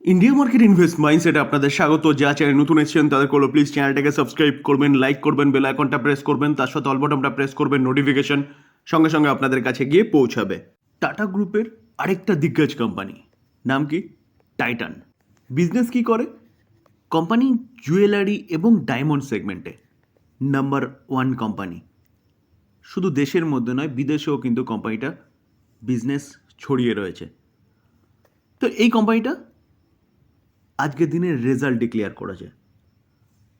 India market invest mindset আপনাদের স্বাগত। যা চ্যানেল নতুন এসেছেন তাদের করল প্লিজ চ্যানেলটাকে সাবস্ক্রাইব করবেন লাইক করবেন বেল আইকনটা প্রেস করবেন, তার সাথে অলবটনটা প্রেস করবেন নোটিফিকেশন সঙ্গে সঙ্গে আপনাদের কাছে গিয়ে পৌঁছাবে। টাটা গ্রুপের আরেকটা দিগ্গজ কোম্পানি নাম কি? টাইটান বিজনেস কি করে? কোম্পানি জুয়েলারি এবং ডায়মন্ড সেগমেন্টে নাম্বার ওয়ান কোম্পানি শুধু দেশের মধ্যে নয়, বিদেশেও কিন্তু কোম্পানিটা বিজনেস ছড়িয়ে রয়েছে। তো এই কোম্পানিটা আজকের দিনের রেজাল্ট ডিক্লেয়ার করেছে।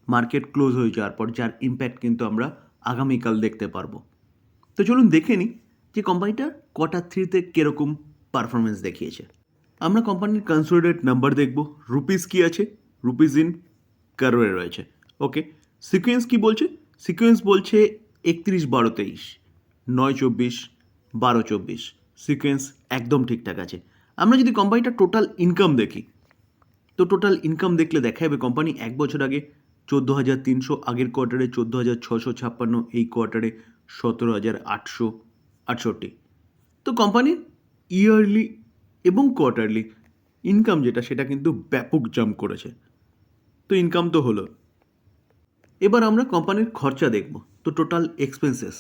মার্কেট ক্লোজ হয়ে যাওয়ার পর যার ইম্প্যাক্ট কিন্তু আমরা আগামীকাল দেখতে পারব। তো চলুন দেখে নিই যে কোম্পানিটা কোয়ার্টার থ্রিতে কীরকম পারফরমেন্স দেখিয়েছে। আমরা কোম্পানির কনসোলিডেট নাম্বার দেখব রুপিস কি আছে? রুপিস ইন কারোয়ে রয়েছে। ওকে সিকোয়েন্স কি বলছে? সিকোয়েন্স বলছে একত্রিশ বারো তেইশ, নয় চব্বিশ বারো চব্বিশ। সিকোয়েন্স একদম ঠিকঠাক আছে। আমরা যদি কোম্পানিটার টোটাল ইনকাম দেখি তো টোটাল ইনকাম দেখলে দেখা যাবে কোম্পানি এক বছর আগে চোদ্দ হাজার তিনশো, আগের কোয়ার্টারে চোদ্দ হাজার ছশো ছাপ্পান্ন, এই কোয়ার্টারে সতেরো হাজার আটশো আটষট্টি। তো কোম্পানির ইয়ারলি এবং কোয়ার্টারলি ইনকাম যেটা, সেটা কিন্তু ব্যাপক জাম্প করেছে। তো ইনকাম তো হলো। এবার আমরা কোম্পানির খরচা দেখব। তো টোটাল এক্সপেন্সেস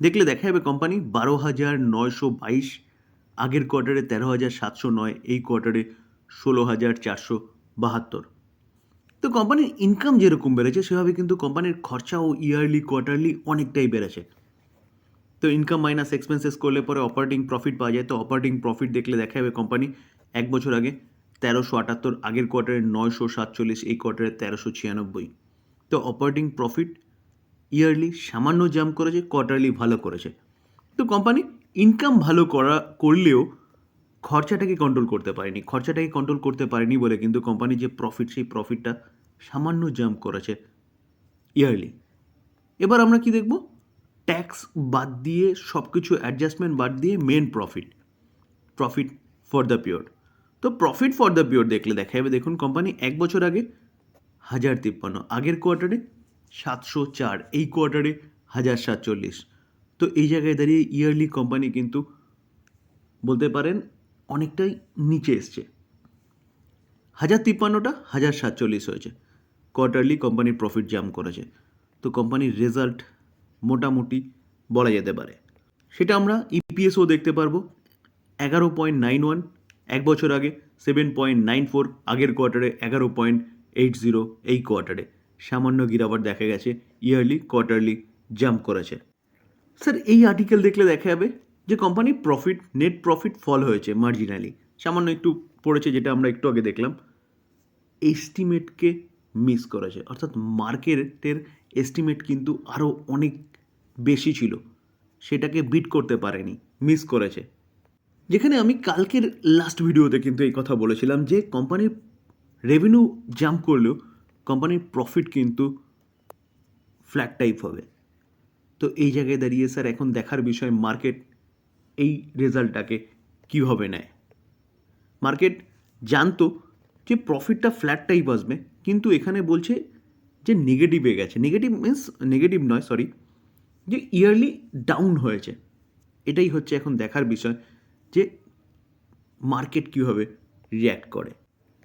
দেখলে দেখা যাবে কোম্পানি বারো হাজার নয়শো বাইশ, আগের কোয়ার্টারে তেরো হাজার সাতশো নয়, এই কোয়ার্টারে ষোলো হাজার চারশো বাহাত্তর। তো কোম্পানির ইনকাম যেরকম বেড়েছে, সেভাবে কিন্তু কোম্পানির খরচা ও ইয়ারলি কোয়ার্টারলি অনেকটাই বেড়েছে। তো ইনকাম মাইনাস এক্সপেন্সেস করলে পরে অপারেটিং প্রফিট পাওয়া যায়। তো অপারেটিং প্রফিট দেখলে দেখা যাবে কোম্পানি এক বছর আগে তেরোশো আটাত্তর, আগের কোয়ার্টারে নয়শো সাতচল্লিশ, এই কোয়ার্টারে তেরোশো ছিয়ানব্বই। তো অপারেটিং প্রফিট ইয়ারলি সামান্য জাম্প করেছে কোয়ার্টারলি ভালো করেছে। তো কোম্পানি ইনকাম ভালো করা, করলেও খরচাটাকে কন্ট্রোল করতে পারেনি। খরচাটাকে কন্ট্রোল করতে পারেনি বলে কিন্তু কোম্পানির যে প্রফিট সেই প্রফিটটা সামান্য জাম্প করেছে ইয়ারলি এবার আমরা কি দেখব? ট্যাক্স বাদ দিয়ে সব কিছু অ্যাডজাস্টমেন্ট বাদ দিয়ে main profit profit for the pure তো প্রফিট ফর দ্য পিওর দেখলে দেখা যাবে, দেখুন কোম্পানি এক বছর আগে হাজার তিপ্পান্ন, আগের কোয়ার্টারে সাতশো চার, এই কোয়ার্টারে হাজার সাতচল্লিশ। তো এই জায়গায় দাঁড়িয়ে ইয়ারলি কোম্পানি কিন্তু বলতে পারেন অনেকটাই নিচে এসছে। হাজার তিপ্পান্নটা, হাজার সাতচল্লিশ হয়েছে। কোয়ার্টারলি কোম্পানির প্রফিট জাম্প করেছে। তো কোম্পানির রেজাল্ট মোটামুটি বলা যেতে পারে। সেটা আমরা ইপিএসও দেখতে পারব। এগারো পয়েন্ট নাইন ওয়ান এক বছর আগে সেভেন পয়েন্ট নাইন ফোর আগের কোয়ার্টারে এগারো পয়েন্ট এইট জিরো এই কোয়ার্টারে সামান্য গিরাবার দেখা গেছে। ইয়ারলি কোয়ার্টারলি জাম্প করেছে। স্যার এই আর্টিকেল দেখলে দেখা যাবে যে কোম্পানির প্রফিট নেট প্রফিট ফল হয়েছে মার্জিনালি সামান্য একটু পড়েছে যেটা আমরা একটু আগে দেখলাম এস্টিমেটকে মিস করেছে। অর্থাৎ মার্কেটের এস্টিমেট কিন্তু আরও অনেক বেশি ছিল, সেটাকে বিট করতে পারেনি মিস করেছে। যেখানে আমি কালকের লাস্ট ভিডিওতে কিন্তু এই কথা বলেছিলাম যে কোম্পানির রেভিনিউ জাম্প করলেও কোম্পানির প্রফিট কিন্তু ফ্ল্যাট টাইপ হবে। তো এই জায়গায় দাঁড়িয়ে স্যার এখন দেখার বিষয় মার্কেট এই রেজাল্টটাকে কীভাবে নেয়? মার্কেট জানতো যে প্রফিটটা ফ্ল্যাট টাইপ আসবে কিন্তু এখানে বলছে যে নেগেটিভে গেছে। নেগেটিভ মিন্স নেগেটিভ নয় সরি যে ইয়ারলি ডাউন হয়েছে। এটাই হচ্ছে এখন দেখার বিষয় যে মার্কেট কীভাবে রিয়্যাক্ট করে।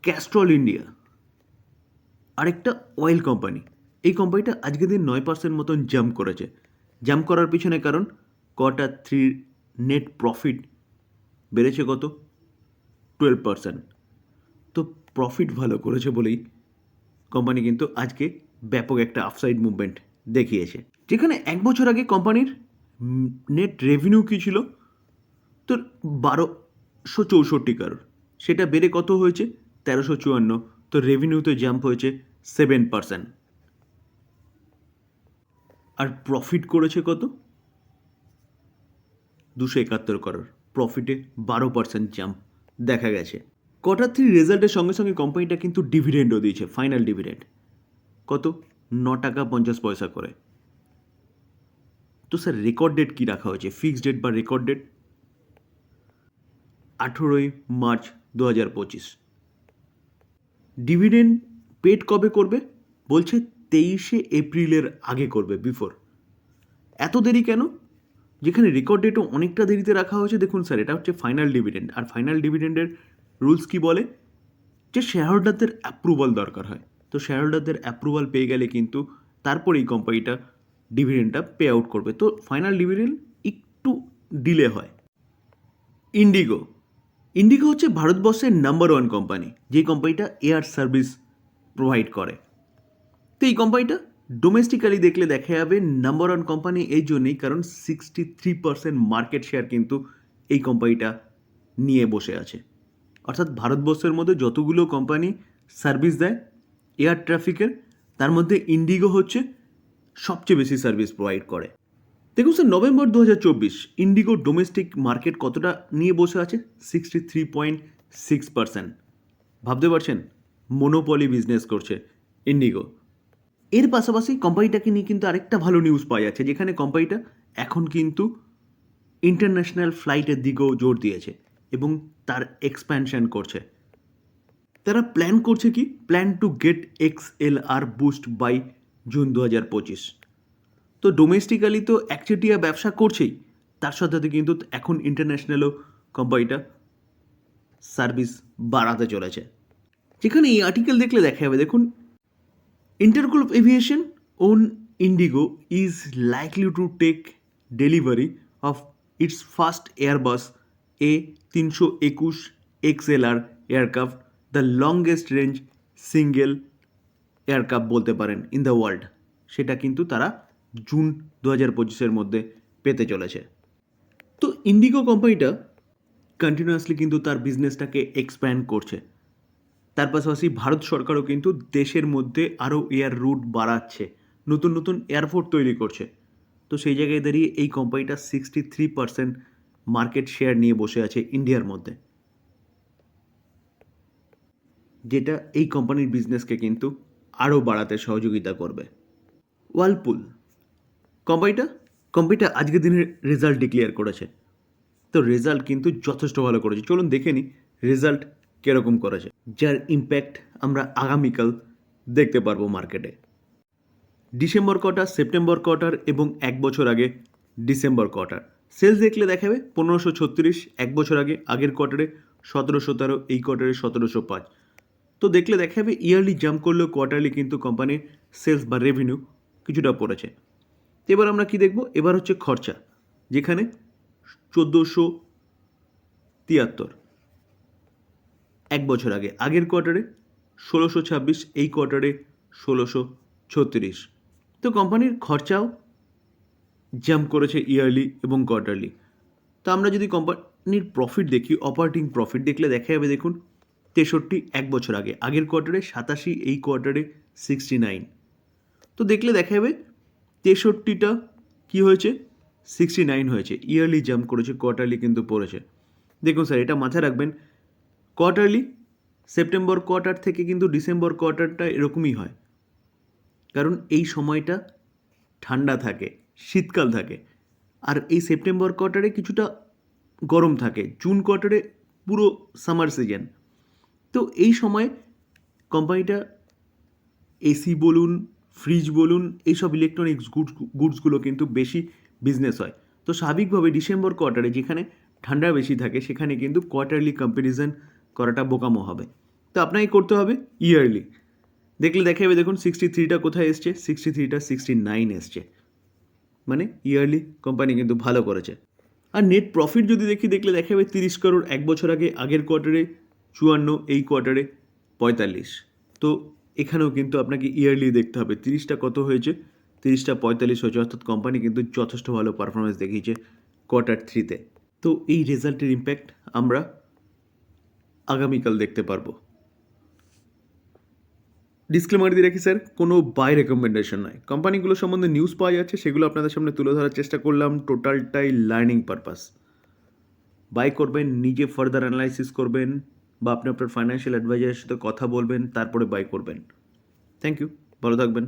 ক্যাস্ট্রল ইন্ডিয়া আরেকটা অয়েল কোম্পানি এই কোম্পানিটা আজকের দিন নয় পার্সেন্ট মতন জাম্প করেছে। জাম্প করার পিছনে কারণ কটা থ্রির নেট প্রফিট বেড়েছে কত? টুয়েলভ পার্সেন্ট তো প্রফিট ভালো করেছে বলেই কোম্পানি কিন্তু আজকে ব্যাপক একটা আফসাইড মুভমেন্ট দেখিয়েছে। যেখানে এক বছর আগে কোম্পানির নেট রেভিনিউ কী ছিল? তো বারোশো চৌষট্টি কারোর সেটা বেড়ে কত হয়েছে? তেরোশো চুয়ান্ন। তো রেভিনিউতে জাম্প হয়েছে সেভেন পার্সেন্ট আর প্রফিট করেছে কত? দুশো একাত্তর করোড়। প্রফিটে বারো পার্সেন্ট জাম্প দেখা গেছে। কোয়ার্টার থ্রি রেজাল্টের সঙ্গে সঙ্গে কোম্পানিটা কিন্তু ডিভিডেন্ডও দিয়েছে ফাইনাল ডিভিডেন্ড কত? ন টাকা পঞ্চাশ পয়সা করে। তো স্যার রেকর্ড ডেট কী রাখা হয়েছে? ফিক্সড ডেট বা রেকর্ড ডেট আঠেরোই মার্চ দু হাজার পঁচিশ। ডিভিডেন্ড পেড কবে করবে? বলছে তেইশে এপ্রিলের আগে করবে বিফোর এত দেরি কেন? যেখানে রেকর্ড ডেটও অনেকটা দেরিতে রাখা হয়েছে, দেখুন স্যার এটা হচ্ছে ফাইনাল ডিভিডেন্ড আর ফাইনাল ডিভিডেন্ডের রুলস কি বলে? যে শেয়ার হোল্ডারদের অ্যাপ্রুভাল দরকার হয়। তো শেয়ার হোল্ডারদের অ্যাপ্রুভাল পেয়ে গেলে কিন্তু তারপরে এই কোম্পানিটা ডিভিডেন্ডটা পে আউট করবে। তো ফাইনাল ডিভিডেন্ড একটু ডিলে হয়। ইন্ডিগো ইন্ডিগো হচ্ছে ভারতবর্ষের নাম্বার ওয়ান কোম্পানি যে কোম্পানিটা এয়ার সার্ভিস প্রোভাইড করে। তো এই কোম্পানিটা ডোমেস্টিক্যালি দেখলে দেখা যাবে নাম্বার ওয়ান কোম্পানি এই জন্যই, কারণ sixty three percent market share কিন্তু এই কোম্পানিটা নিয়ে বসে আছে। অর্থাৎ ভারতবর্ষের মধ্যে যতগুলো কোম্পানি সার্ভিস দেয় এয়ার ট্রাফিকের তার মধ্যে ইন্ডিগো হচ্ছে সবচেয়ে বেশি সার্ভিস প্রোভাইড করে। দেখুন স্যার নভেম্বর দু হাজার চব্বিশ ইন্ডিগো ডোমেস্টিক মার্কেট কতটা নিয়ে বসে আছে? Sixty three point six percent ভাবতে পারছেন? মনোপলি বিজনেস করছে ইন্ডিগো এর পাশাপাশি কোম্পানিটাকে নিয়ে কিন্তু আরেকটা ভালো নিউজ পাওয়া যাচ্ছে, যেখানে কোম্পানিটা এখন কিন্তু ইন্টারন্যাশনাল ফ্লাইটের দিকেও জোর দিয়েছে এবং তার এক্সপ্যানশন করছে। তারা প্ল্যান করছে কি? Plan to get X L R boost by June দু হাজার পঁচিশ। তো ডোমেস্টিক্যালি তো একচেটিয়া ব্যবসা করছেই, তার সাথে কিন্তু এখন ইন্টারন্যাশনালও কোম্পানিটা সার্ভিস বাড়াতে চলেছে। যেখানে এই আর্টিকেল দেখলে দেখা যাবে, দেখুন Intergroup Aviation own Indigo is likely to take delivery of its first Airbus A321 XLR aircraft, the longest range single aircraft বলতে পারেন ইন দ্য ওয়ার্ল্ড সেটা কিন্তু তারা জুন দু হাজার পঁচিশের মধ্যে পেতে চলেছে তো ইন্ডিগো কোম্পানিটা কন্টিনিউয়াসলি কিন্তু তার বিজনেসটাকে এক্সপ্যান্ড করছে তার পাশাপাশি ভারত সরকারও কিন্তু দেশের মধ্যে আরও এয়ার রুট বাড়াচ্ছে, নতুন নতুন এয়ারপোর্ট তৈরি করছে। তো সেই জায়গায় দাঁড়িয়ে এই কোম্পানিটা sixty three percent market share নিয়ে বসে আছে ইন্ডিয়ার মধ্যে। যেটা এই কোম্পানির বিজনেসকে কিন্তু আরও বাড়াতে সহযোগিতা করবে। ওয়ালপুল কোম্পানিটা কোম্পানিটা আজকের দিনের রেজাল্ট ডিক্লেয়ার করেছে। তো রেজাল্ট কিন্তু যথেষ্ট ভালো করেছে। চলুন দেখে নিই রেজাল্ট কীরকম করেছে, যার ইম্প্যাক্ট আমরা আগামীকাল দেখতে পারব মার্কেটে ডিসেম্বর কোয়ার্টার সেপ্টেম্বর কোয়ার্টার এবং এক বছর আগে ডিসেম্বর কোয়ার্টার সেলস দেখলে দেখাবে পনেরোশো ছত্রিশ, এক বছর আগে, আগের কোয়ার্টারে সতেরোশো তেরো, এই কোয়ার্টারে সতেরোশো পাঁচ। তো দেখলে দেখা যাবে ইয়ারলি জাম্প করলেও কোয়ার্টারলি কিন্তু কোম্পানির সেলস বা রেভিনিউ কিছুটা পড়েছে। এবার আমরা কি দেখব? এবার হচ্ছে খরচা, যেখানে চোদ্দোশো তিয়াত্তর। এক বছর আগে। আগের কোয়ার্টারে ষোলোশো ছাব্বিশ, এই কোয়ার্টারে ষোলোশো ছত্রিশ। তো কোম্পানির খরচাও জাম্প করেছে ইয়ারলি এবং কোয়ার্টারলি তো আমরা যদি কোম্পানির প্রফিট দেখি অপারেটিং প্রফিট দেখলে দেখা যাবে দেখুন, তেষট্টি এক বছর আগে। আগের কোয়ার্টারে সাতাশি, এই কোয়ার্টারে সিক্সটি নাইন তো দেখলে দেখা যাবে তেষট্টিটা কি হয়েছে? সিক্সটি নাইন হয়েছে। ইয়ারলি জাম্প করেছে কোয়ার্টারলি কিন্তু পড়েছে। দেখুন স্যার এটা মাথায় রাখবেন কোয়ার্টারলি সেপ্টেম্বর কোয়ার্টার থেকে কিন্তু ডিসেম্বর কোয়ার্টারটা এরকমই হয়। কারণ এই সময়টা ঠান্ডা থাকে, শীতকাল থাকে। আর এই সেপ্টেম্বর কোয়ার্টারে কিছুটা গরম থাকে জুন কোয়ার্টারে পুরো সামার সিজন তো এই সময় কোম্পানিটা এসি বলুন ফ্রিজ বলুন, এইসব ইলেকট্রনিক্স গুডস গুডসগুলো কিন্তু বেশি বিজনেস হয়। তো স্বাভাবিকভাবে ডিসেম্বর কোয়ার্টারে যেখানে ঠান্ডা বেশি থাকে, সেখানে কিন্তু কোয়ার্টারলি কম্প্যারিজন করাটা বোকামো হবে। তো আপনাকে করতে হবে ইয়ারলি দেখলে দেখা যাবে দেখুন সিক্সটি থ্রিটা কোথায় এসছে? সিক্সটি থ্রিটা সিক্সটি নাইন এসছে। মানে ইয়ারলি কোম্পানি কিন্তু ভালো করেছে। আর নেট প্রফিট যদি দেখি, দেখলে দেখা যাবে তিরিশ করোড় এক বছর আগে, আগের কোয়ার্টারে চুয়ান্ন, এই কোয়ার্টারে পঁয়তাল্লিশ। তো এখানেও কিন্তু আপনাকে ইয়ারলি দেখতে হবে। তিরিশটা কত হয়েছে? তিরিশটা পঁয়তাল্লিশ হয়েছে। অর্থাৎ কোম্পানি কিন্তু যথেষ্ট ভালো পারফরমেন্স দেখিয়েছে কোয়ার্টার থ্রিতে তো এই রেজাল্টের ইম্প্যাক্ট আমরা আগামীকাল দেখতে পারব। ডিসক্লেমার দিয়ে রাখি স্যার, কোনো বাই রেকমেন্ডেশন নয়। কোম্পানিগুলো সম্বন্ধে নিউজ পাওয়া যাচ্ছে, সেগুলো আপনাদের সামনে তুলে ধরার চেষ্টা করলাম টোটালটাই লার্নিং পারপাস বাই করবেন, নিজে ফার্দার অ্যানালাইসিস করবেন, বা আপনি আপনার ফাইন্যান্সিয়াল অ্যাডভাইজারের সাথে কথা বলবেন, তারপরে বাই করবেন। থ্যাংক ইউ ভালো থাকবেন।